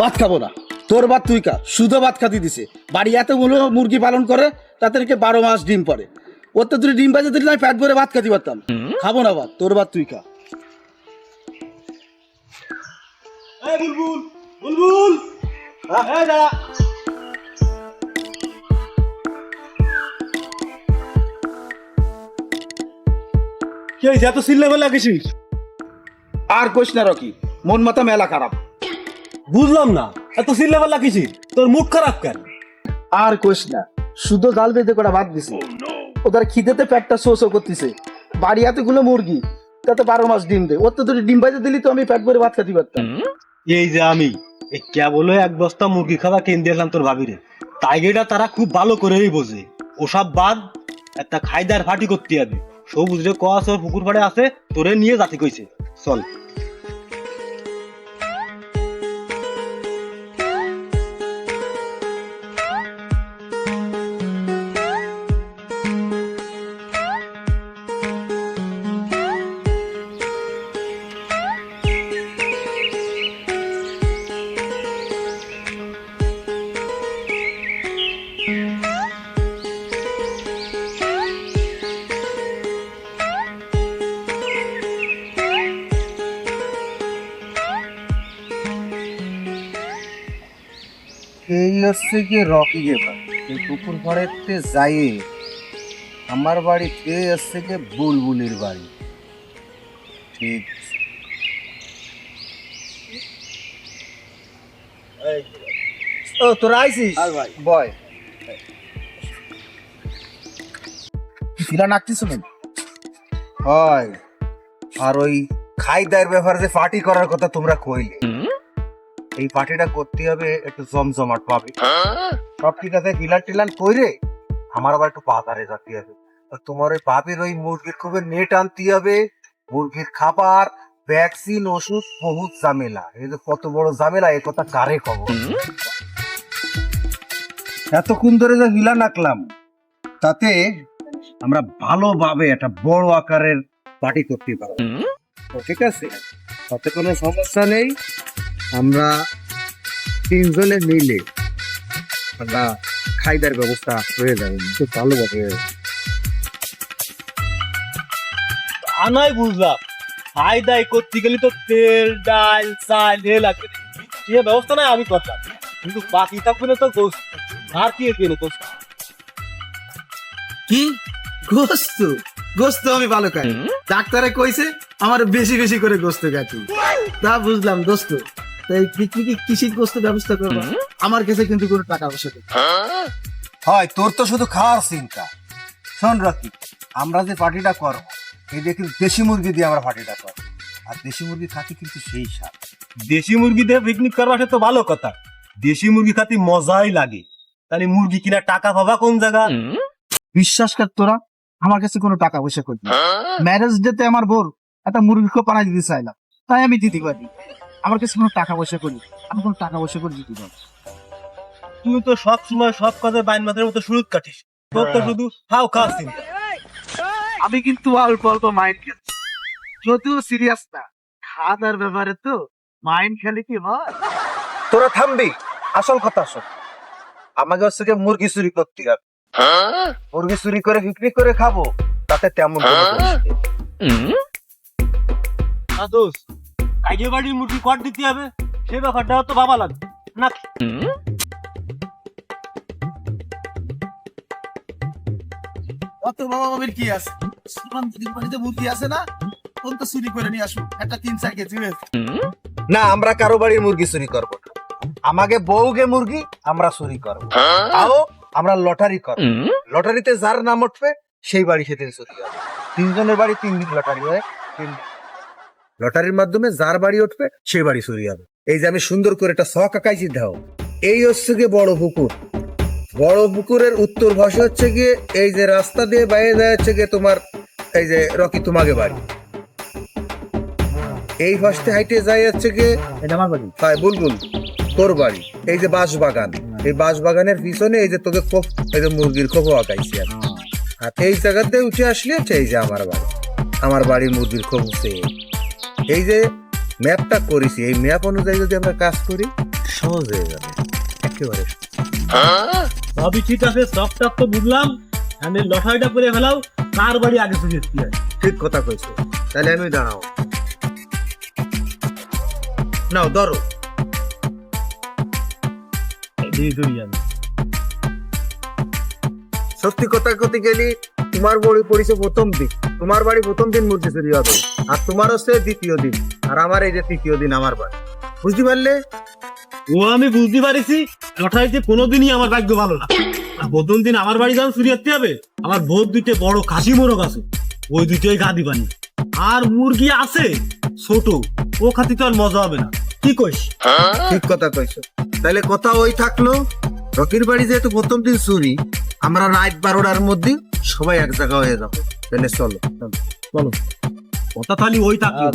ভাত খাব না। তোর ভাত তুই খা। শুধু ভাত খাতি দিছে। বাড়ি এতগুলো মুরগি পালন করে তাদেরকে বারো মাস ডিম পড়ে। ওর তো তুই ডিম বাজে দিলে আমি প্যাট ভরে ভাত খাতি পারতাম। খাব না ভাত তোর ভাত তুই খা। বুলবুল বুলবুল। এই দাঁড়া। কি এত চিল্লা বলে লাগিস আর কোশ না রকি মন মাথা মেলা খারাপ। বুঝলাম না। এত চিল্লা বলে লাগিস তোর মুখ খারাপ কেন? আর কোশ না শুধু জাল বেঁধে করে বাদ দিছে। ওদের খিদেতে পেটটা শো শো করতেছে। বাড়ি এতগুলো মুরগি তাতে বারো মাস ডিম দে। ওর তো তুই ডিম বাজে দিলি তো আমি পেট ভরে ভাত খাতি পারতাম। এই যে আমি এই কেবল এক বস্তা মুরগি খাবার কিনে দিয়েছিলাম তোর ভাবিরে। তাই এটা তারা খুব ভালো করেই বোঝে। ওসব বাদ একটা খাইদার ফাটি করতে হবে। সবুজ রে কস ওর পুকুর পাড়ে আছে তোরে নিয়ে জাতি কইছে। চল। এই হচ্ছে কি রকি গেবার এই পুকুর পাড়েতে যাই আমার বাড়ি এই হচ্ছে কি বুলবুলির বাড়ি। ঠিক ও তোরা আইসিস ভাই। বয়। ফিরা নাকতিস হয়। আর ওই খাইদার ব্যাপারে যে পার্টি করার কথা তোমরা কইলে। এই পার্টিটা করতে হবে একটু জমজমাট পাবে সব ঠিক আছে টিলান টিলান কইরে? আমার আবার একটু পাতারে যেতে হবে। তোমার ওই পাপির ওই মুরগির খুবই নেট আনতে হবে। মুরগির খাবার ভ্যাকসিন ওষুধ বহুত ঝামেলা। এই যে কত বড় ঝামেলা এই কথা কারে খবর এতক্ষণ ধরে যে হিলা নাকলাম তাতে আমরা ভালোভাবে একটা বড় আকারের পার্টি করতে পারব। ঠিক আছে তাতে কোনো সমস্যা নেই। আমরা তিনজনে মিলে আমরা খাইদার ব্যবস্থা হয়ে যাবে। খুব ভালোভাবে আনাই বুঝলাম। খাই দাই করতে গেলে তো তেল ডাল চাল এ লাগবে। সে ব্যবস্থা নাই আমি করতাম। কিন্তু বাকি থাকবে না তো গোস্ত। আর কি কেন গোস্ত? কি? গোস্ত? গোস্ত আমি ভালো খাই। ডাক্তারে কইছে আমার বেশি বেশি করে গোস্ত খাচ্ছি তা বুঝলাম দোস্ত তো এই পিকনিকে কিসির গোস্ত ব্যবস্থা করব। আমার কাছে কিন্তু কোনো টাকা পয়সা নেই। হয়? তোর তো শুধু খাওয়ার চিন্তা। শোন রকি আমরা যে পার্টিটা করব কিন্তু দেশি মুরগি দিয়ে আমরা পার্টিটা করব। আর দেশি মুরগি খাতে কিন্তু সেই স্বাদ। দেশি মুরগি দিয়ে পিকনিক করবা সে তো ভালো কথা। দেশি মুরগি খাতে মজাই লাগে। তাহলে মুরগি কিনা টাকা পাবা কোন জায়গা? বিশ্বাস কর তোরা আমার কাছে কোনো টাকা পয়সা করি ম্যারেজ ডেতে আমার বোর একটা মুরগি খো পানা দিতে চাইলাম তাই আমি দিতে পারি আমার কাছে কোনো টাকা পয়সা করি আমি কোনো টাকা পয়সা করে দিতে পারি তুই তো সব সময় সব কাজে বাইন মাথার মতো সুরুত কাটিস। তোর তো শুধু হাও খাওয়ার চিন্তা আমি কিন্তু অল্প অল্প মাইন্ড খেলছি যদিও সিরিয়াস না। খাওয়া দাওয়ার ব্যাপারে তো মাইন্ড খেলে কি হয় তোরা থামবি। আসল কথা শোন। আমাকে হচ্ছে গিয়ে মুরগি চুরি করতে হবে। মুরগি চুরি করে বিক্রি করে খাব। তাতে তেমন কোনো দোষ নেই। না দোষ কাজে বাড়ির মুরগি কট দিতে হবে সে ব্যাপারটাও তো বাবা লাগবে না অত বাবা বাবির কি আছে? সুমান দিদির বাড়িতে মুরগি আছে না? কোন তো চুরি করে নিয়ে আসো একটা তিন চার কেজি না আমরা কারও বাড়ির মুরগি চুরি করব না। আমাকে বউকে মুরগি আমরা চুরি করব। তাও আমরা লটারি করব। লটারিতে যার নাম উঠবে সেই বাড়ি সেদিন চুরি হবে। তিনজনের বাড়ি তিন দিন লটারি হয় তিন দিন। লটারির মাধ্যমে যার বাড়ি উঠবে সেই বাড়ি চুরি হবে। এই যে আমি সুন্দর করে একটা শখ আঁকাইছি দাও এই হচ্ছে গিয়ে বড় পুকুর। বড় পুকুরের উত্তর ভাষা হচ্ছে গিয়ে এই যে রাস্তা দিয়ে বাইরে যায় হচ্ছে গিয়ে তোমার এই যে রকি তোমাকে বাড়ি। এই ফার্স্টে হাইটে যাই হচ্ছে গিয়ে এটা আমার বাড়ি। হ্যাঁ বুলবুল তোর বাড়ি। এই যে বাঁশ বাগান এই বাঁশ বাগানের পিছনে এই যে তোকে খোপ এই যে মুরগির খোপ আঁকাইছি আমি। আর এই জায়গাতে উঠে আসলে হচ্ছে এই যে আমার বাড়ি। আমার বাড়ি মুরগির খোপ উঠে এই যে ম্যাপটা করেছি এই ম্যাপ অনুযায়ী যদি আমরা কাজ করি সহজ হয়ে যাবে। একেবারে সবই ঠিক আছে সবটা তো বুঝলাম। আমি লটারিটা করে ফেলাও কার বাড়ি আগে চুরি ঠিক কথা কইছো। তাহলে আমি দাঁড়াও। নাও ধরো। সত্যি কথা কতে গেলি তোমার বাড়ি পড়েছে প্রথম দিন তোমার বাড়ি প্রথম দিন মুরগি চুরি হবে আর তোমার হচ্ছে দ্বিতীয় দিন আর আমার এই যে তৃতীয় দিন আমার বাড়ি। বুঝতে পারলে? ও আমি বুঝতে পারিছি। লটারিতে কোনোদিনই আমার ভাগ্য ভালো না। আর প্রথম দিন আমার বাড়ি যখন চুরি করতে হবে। আমার ভোট দুইটা বড় খাসি মোরগ আছে। ওই দুইটাই গা দিবানি আর মুরগি আছে ছোট। ও খাতি তো আর মজা হবে না। কি কইস? ঠিক কথা কইছো। তাহলে কথা ওই থাকল রকির বাড়ি যেহেতু প্রথম দিন চুরি আমরা রাত বারোটার মধ্যে সবাই এক জায়গা হয়ে যাব তাহলে চলো চলো। কথা তাহলে ওই থাকল।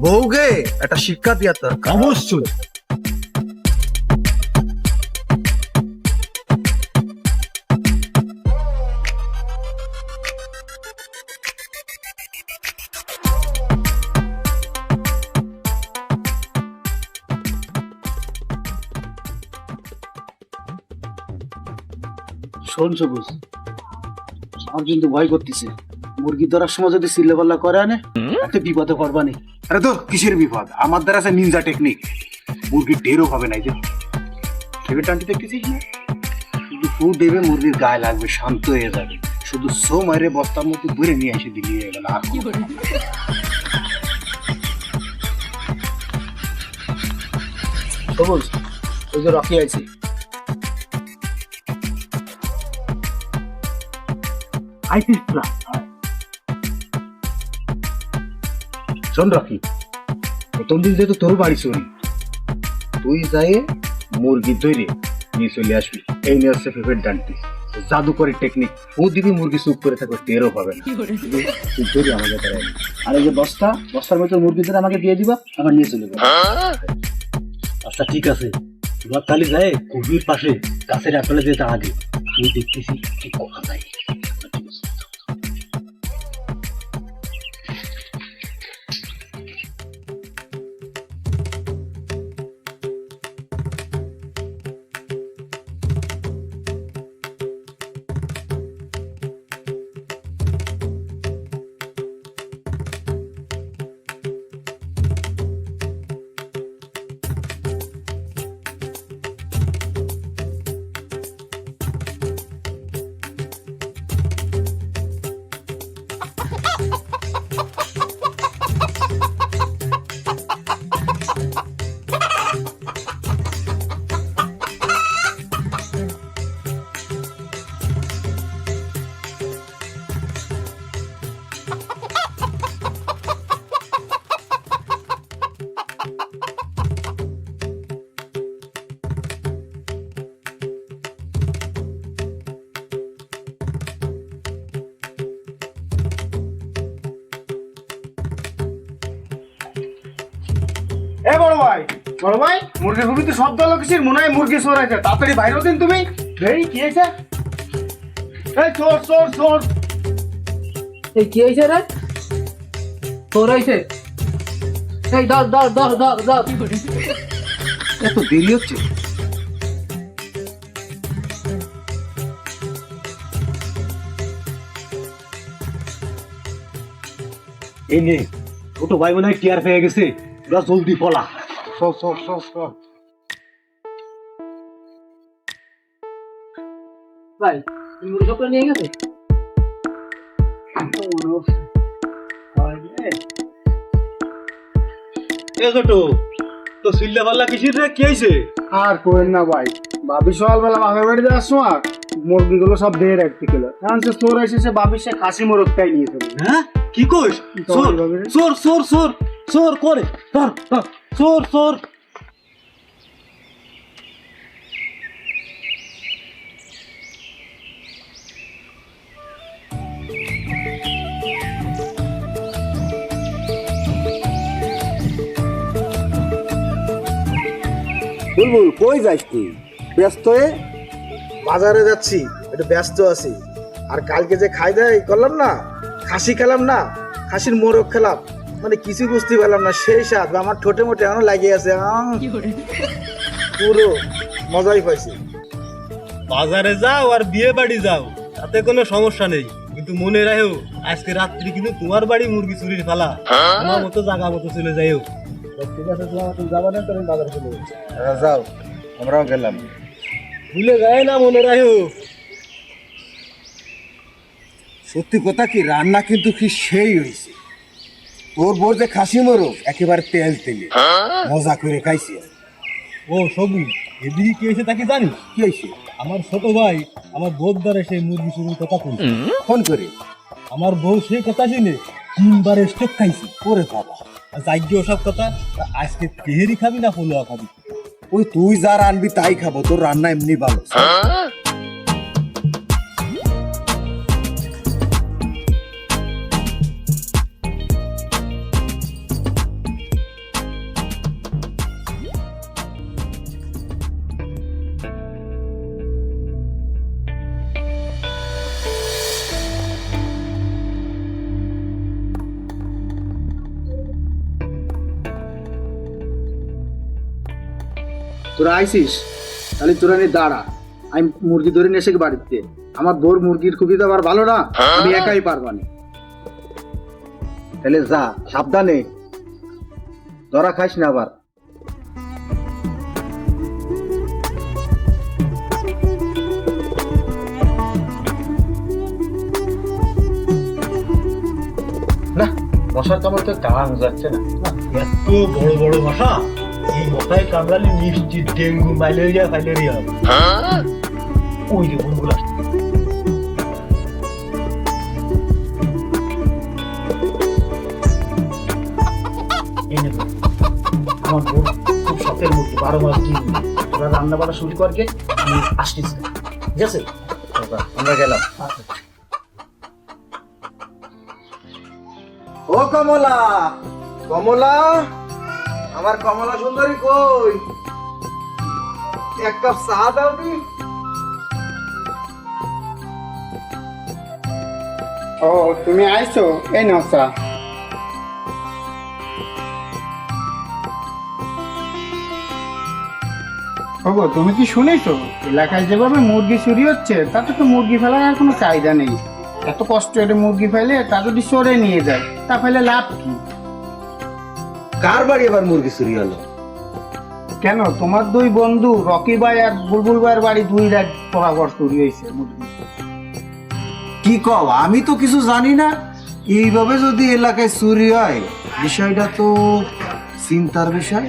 বউকে একটা শিক্ষা দিয়া তার অবশ্যই। শোন সবুজ। আমার কিন্তু ভয় করতেছে। মুরগি ধরার সময় যদি সিল্লে পাল্লা করে আনে এত বিপদে পড়বা নেই আরে তো কিসের বিপদ? আমার দ্বারা আছে নিনজা টেকনিক মুরগির ঢেরও হবে না যে। টেবিল টানটি দেখতেছিস না? শুধু ফু দেবে মুরগির গায়ে লাগবে শান্ত হয়ে যাবে। শুধু সো মারে বস্তার মধ্যে ভরে নিয়ে এসে দিলি হয়ে গেল আর না। সবুজ ওই যে রকি আছে আইসিস না শোন রাখি প্রথম দিন যেহেতু তোর বাড়ি চুরি তুই যাই মুরগি ধরে নিয়ে চলে আসবি। এই নিয়ে হচ্ছে ফেভারিট ডান্টি জাদুকরের টেকনিক ও দিবি মুরগি চুপ করে থাকবে টেরও পাবে না। তুই ধরে আমাকে আর এই যে বস্তা বস্তার মধ্যে মুরগি ধরে আমাকে দিয়ে দিবা আমার নিয়ে চলে যাব। আচ্ছা ঠিক আছে। এবার তাহলে যায় কুবির পাশে গাছের আপেলে যেতে আগে আমি দেখতেছি কি করা যায় এ বড় ভাই বড় ভাই তো শব্দ হলো কিসের? মনে হয় মুরগি তাড়াতাড়ি দিন তুমি। কি হয়েছে? এই চোর চোর চোর এই, কি হয়েছে রে? হয়েছে। এই এত দেরি হচ্ছে? এই নে, ছোট ভাই মনে হয় টিয়ার পেয়ে গেছে। তোরা জলদি পলা। সর সর সর সর। ভাই মুরগি নিয়ে গেছে? তো সিল্লা পাল্লা কিসির রে? কি হয়েছে আর কোয়েন না ভাই ভাবি সকালবেলা বাপের বাড়ি যাওয়ার সময় মুরগিগুলো সব রাখতে গেল। এখন সে চোর এসেছে ভাবি সে খাসি মোরগটাই নিয়ে চলে হ্যাঁ? কি কইস? চোর চোর চোর চোর। চোর করে চোর চোর বুলবুল কই যাস তুই? ব্যস্ত হয়ে বাজারে যাচ্ছি একটু ব্যস্ত আছি। আর কালকে যে খাই দাই করলাম না খাসি খেলাম না খাসির মোরগ খেলাম। মানে কিছু বুঝতে পারলাম না সেই স্বাদ আমার ঠোঁটে মোটে এখনও লাগিয়ে আছে পুরো মজাই পাইছি। বাজারে যাও আর বিয়ে বাড়ি যাও তাতে কোনো সমস্যা নেই। কিন্তু মনে রাখো আজকে রাত্রি কিন্তু তোমার বাড়ি মুরগি চুরির ফেলা তোমার মতো জায়গা মতো চলে যাইও। ঠিক আছে তুমি যাবা না তুমি বাজারে চলে আচ্ছা, যাও আমরাও গেলাম। ভুলে যায় না মনে রাখো। সত্যি কথা কি রান্না কিন্তু কি সেই হয়েছে তোর বোর যে খাসি মোরগ একেবারে তেল তেলে। মজা করে খাইছি। ও সবুজ এদিকে কি হয়েছে তাকে জানি কি হয়েছে আমার ছোট ভাই আমার বোধ দ্বারা সেই মুরগি চুরির কথা বলছে ফোন করে। আমার বউ সেই কথা শুনে তিনবার স্টেপ খাইছি। ওরে বাবা। যাইগে ওসব কথা আজকে তেহেরি খাবি না পোলোয়া খাবি? ওই তুই যা রানবি তাই খাব তোর রান্না এমনি ভালো। তোরা আইসিস? তাহলে তোরা নিয়ে দাঁড়া। আমি মুরগি ধরে নিয়ে এসে বাড়িতে। আমার বোর মুরগির খুবই তো আবার ভালো না। আমি একাই পারবানি তাহলে যা, সাবধানে। ধরা খাইস না আবার। না, মশার কামড় তো দাঁড়ানো যাচ্ছে না। এত বড় বড় ভাষা এই মশায় কামড়ালে নিশ্চিত ডেঙ্গু ম্যালেরিয়া ফ্যালেরিয়া হবে ওই যে বুলবুল আসছে আমার বোর খুব শখের মুরগি বারো মাস দেয়। তোরা রান্না বান্না শুরু করকে আমি ঠিক আছে? আমরা গেলাম। ও কমলা কমলা? আমার কমলা সুন্দরী কই? এক কাপ চা দাও নি ও, তুমি আইছো? এই নাও চা। ওগো, তুমি কি শুনেছো? এলাকায় যেভাবে মুরগি চুরি হচ্ছে, তাতে তো মুরগি ফেলার আর কোনো চাহিদা নেই। এত কষ্ট করে মুরগি ফেলে, তা যদি সরে নিয়ে যায়, তা ফেলে লাভ কি? কার বাড়ি আবার মুরগি চুরি হলো? কেন? তোমার দুই বন্ধু রকি ভাই আর বুলবুল ভাইয়ের বাড়ি দুই রাত বরাবর চুরি হয়েছে মুরগি। কি কও আমি তো কিছু জানি না। এইভাবে যদি এলাকায় চুরি হয় বিষয়টা তো চিন্তার বিষয়।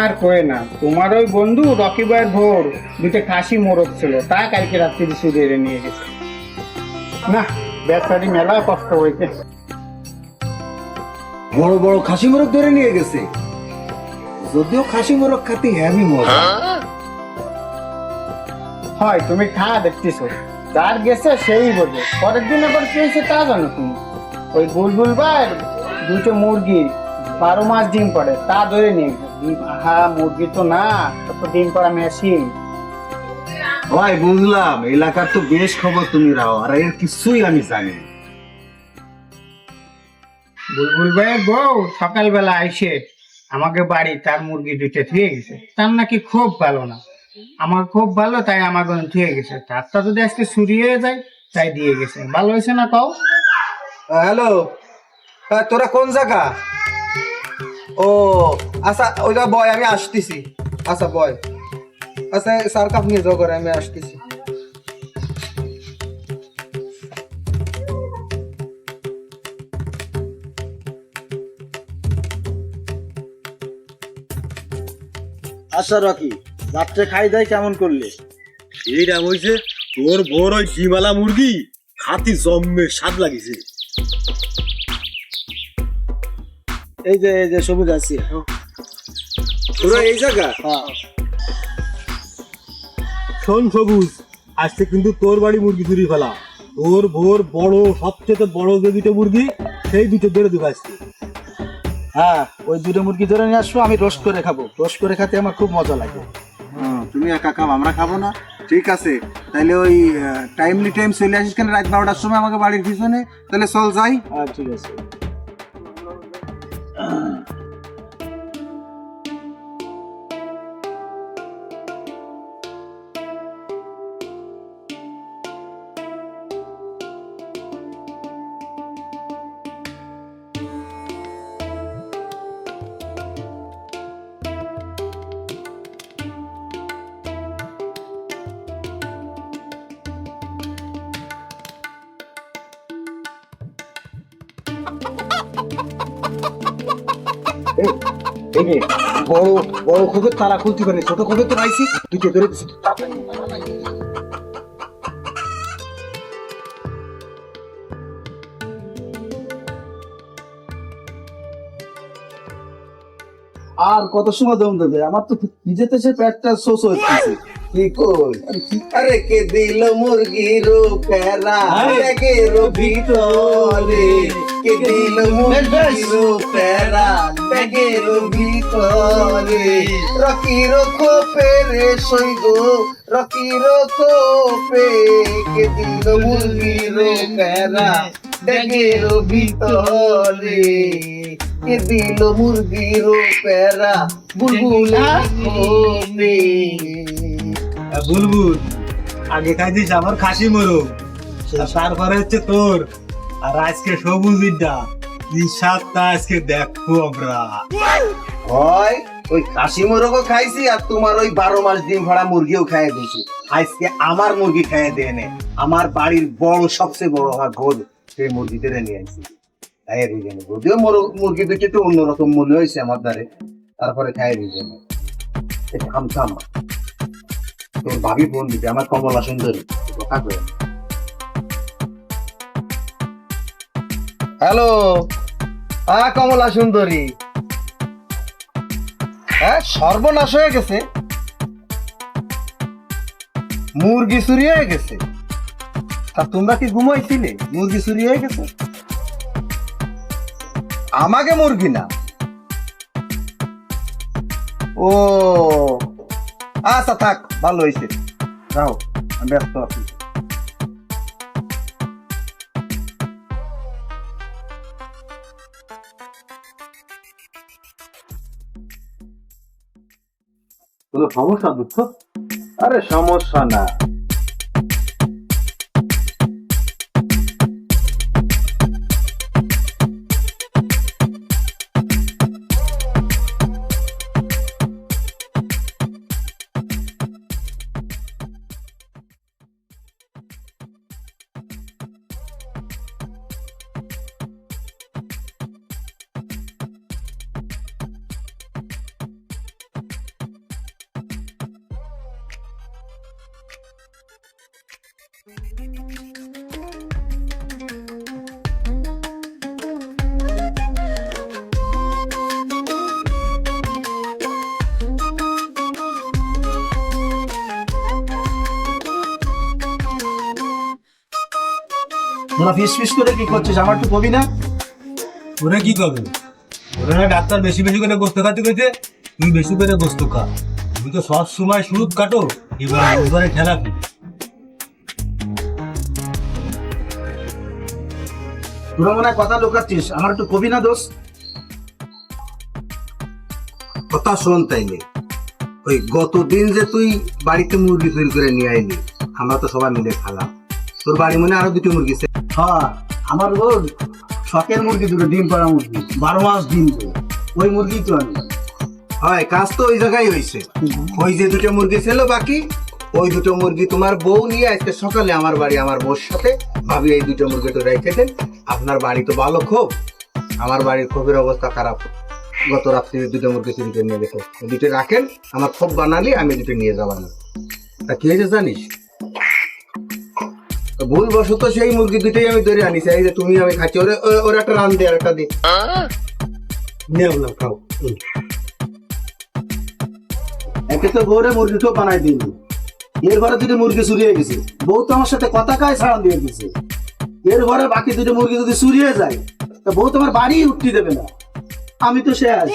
আর কয়ে না তোমার ওই বন্ধু রকি ভাইয়ের ভোর দুইটা খাসি মোরগ ছিল তা কালকে রাত্রি চুরি এনে নিয়ে গেছে। না বেচারি মেলা কষ্ট হয়েছে। বড় বড় খাসি মোরগ ধরে নিয়ে গেছে। যদিও খাসি মোরগ খাতে হ্যাভি মজা হয়? তুমি খা দেখতেছো। যার গেছে সেই বোঝে পরের দিন আবার কি হয়েছে তা জানো তুমি? ওই বুলবুল ভাই দুটো মুরগি বারো মাস ডিম পড়ে তা ধরে নিয়ে গেছে। ডিম- আহা মুরগি তো না তা তো ডিম পড়া মেশিন ভাই বুঝলাম। এলাকার তো বেশ খবর তুমি রাও আর এর কিছুই আমি জানি না। বুলবুল ভাইয়ের বউ সকালবেলা আইসে আমাকে বাড়ি তার মুরগি দুটো থুয়ে গেছে। তার নাকি খুব ভালো না। আমার খুব ভালো তাই আমার গনে থুয়ে গেছে। তারটা যদি আজকে চুরি হয়ে যায় তাই দিয়ে গেছে। ভালো হয়েছে না কও? হ্যালো। হ্যাঁ, তোরা কোন জায়গা? ও আচ্ছা ওইটা বয় আমি আসতেছি। আচ্ছা বয়। আচ্ছা সার কাপ নিয়ে যাও করে আমি আসতেছি। আচ্ছা রকি রাত্রে খাই দাই কেমন করলে? এইটা হয়েছে তোর বড় ওই ডিমালা মুরগি খাতি জম্মে স্বাদ লাগিছে। এই যে এই যে সবুজ আছে তোরা এই জায়গা? হ্যাঁ। শোন সবুজ আজকে কিন্তু তোর বাড়ি মুরগি চুরি ফেলা। তোর ভোর বড় সবচেয়ে বড় যে দুটো মুরগি সেই দুটো ধরে দেবো আজকে। হ্যাঁ ওই দুটো মুরগি ধরে নিয়ে আসব আমি রোস্ট করে খাব। রোস্ট করে খেতে আমার খুব মজা লাগে। হুম, তুমি একা খাও আমরা খাব না। ঠিক আছে তাহলে ওই টাইমলি টাইম চলে আসিস কেন? রাত বারোটার সময় আমাকে বাড়ির পিছনে তাহলে চল যাই। হ্যাঁ ঠিক আছে। বড় বড় তারা খুলতে ছোট তো পাইছি। ধরে আর কত সময় দম দেবে? আমার তো নিজেতে সে পেটটা শোষ হচ্ছে কি কই? আরে কে দিল মুরগির প্যারা ব্যাগের ভিতরে কে দিল মুরগির প্যারা ব্যাগের ভিতরে রকির খোপে রে সইগ রকির খোপে কে দিল মুরগির প্যারা ব্যাগের ভিতরে কে দিল মুরগির প্যারা বুলবুল খোপে। আহ, বুলবুল আগে খাইছিস আমার খাসি মোরগ আর তারপরে হচ্ছে তোর আর আজকে সবুজিটা এই সাতটা আজকে দেখব আমরা। হয় ওই খাসি মুরগও খাইছি আর তোমার ওই বারো মাস ডিম ভরা মুরগিও খাইয়ে দিয়েছি। আজকে আমার মুরগি খাইয়ে দিয়ে নে। আমার বাড়ির বড় সবচেয়ে বড় হয় গরু সেই মুরগিতে নিয়ে আসছি খাইয়ে দিয়ে যাবে যদিও মুরগি দুটো একটু অন্যরকম মনে হয়েছে আমার দ্বারে তারপরে খাইয়ে দিয়ে যাবে থাম থাম তোর ভাবি ফোন দিতে আমার কমলা সুন্দরী কথা কয়ে। হ্যালো হ্যাঁ কমলা সুন্দরী। হ্যাঁ সর্বনাশ হয়ে গেছে। মুরগি চুরি হয়ে গেছে। তা তোমরা কি ঘুমাইছিলে? মুরগি চুরি হয়ে গেছে? আমাকে মুরগি না। ও আচ্ছা থাক ভালো হয়েছে যাও আমি ব্যস্ত আছি। কোনো সমস্যা দুঃখ? আরে সমস্যা না। তোরা ফিস ফিস করে কি করছিস? আমার একটু কবি না। ওরা কি করবে ওরা না ডাক্তার বেশি বেশি করে গোস্ত খাতে কইছে তুই বেশি করে গোস্ত খা। তুমি তো সব সময় সুদ কাটো এবার এবারে ঠেলা কি? তোরা মনে হয় কথা লুকাচ্ছিস আমার একটু কবি না দোষ কথা শোন তাইলে। ওই গতদিন যে তুই বাড়িতে মুরগি তৈরি করে নিয়ে আইলি আমরা তো সবাই মিলে খালাম। তোর বাড়ি মনে আরও দুটো মুরগি। হ্যাঁ আমার রোজ শখের মুরগি দুটো ডিম পাড়া মুরগি বারো মাস ডিম দেয়। ওই মুরগি তো আমি। হয় কাজ তো ওই জায়গায় হয়েছে ওই যে দুটো মুরগি ছিল বাকি ওই দুটো মুরগি তোমার বউ নিয়ে আজকে সকালে আমার বাড়ি আমার বউর সাথে ভাবি এই দুটো মুরগি তো রেখে দেন। আপনার বাড়ি তো ভালো ক্ষোভ আমার বাড়ির ক্ষোভের অবস্থা খারাপ। গত রাত্রি দুটো মুরগি চুরি করে নিয়ে দেখো দুটো রাখেন আমার ক্ষোভ বানালি আমি দুটো নিয়ে যাব না। তা কি হয়েছে জানিস? সেই মুরগি দুটোই আমি ধরে আনিছি। এই যে তুমি আমি খাচ্ছি, ওরে ওর একটা রান দে একটা খাও একে তো বউরে মুরগি তো বানাই দিইনি এর ঘরে মুরগি চুরি হয়ে গেছে। বউ তো আমার সাথে কথা কায় দিয়ে এর ঘরে বাকি দুটো মুরগি যদি চুরি যায়, তা বউ তোমার বাড়ি উঠতে দেবে না। আমি তো শেষ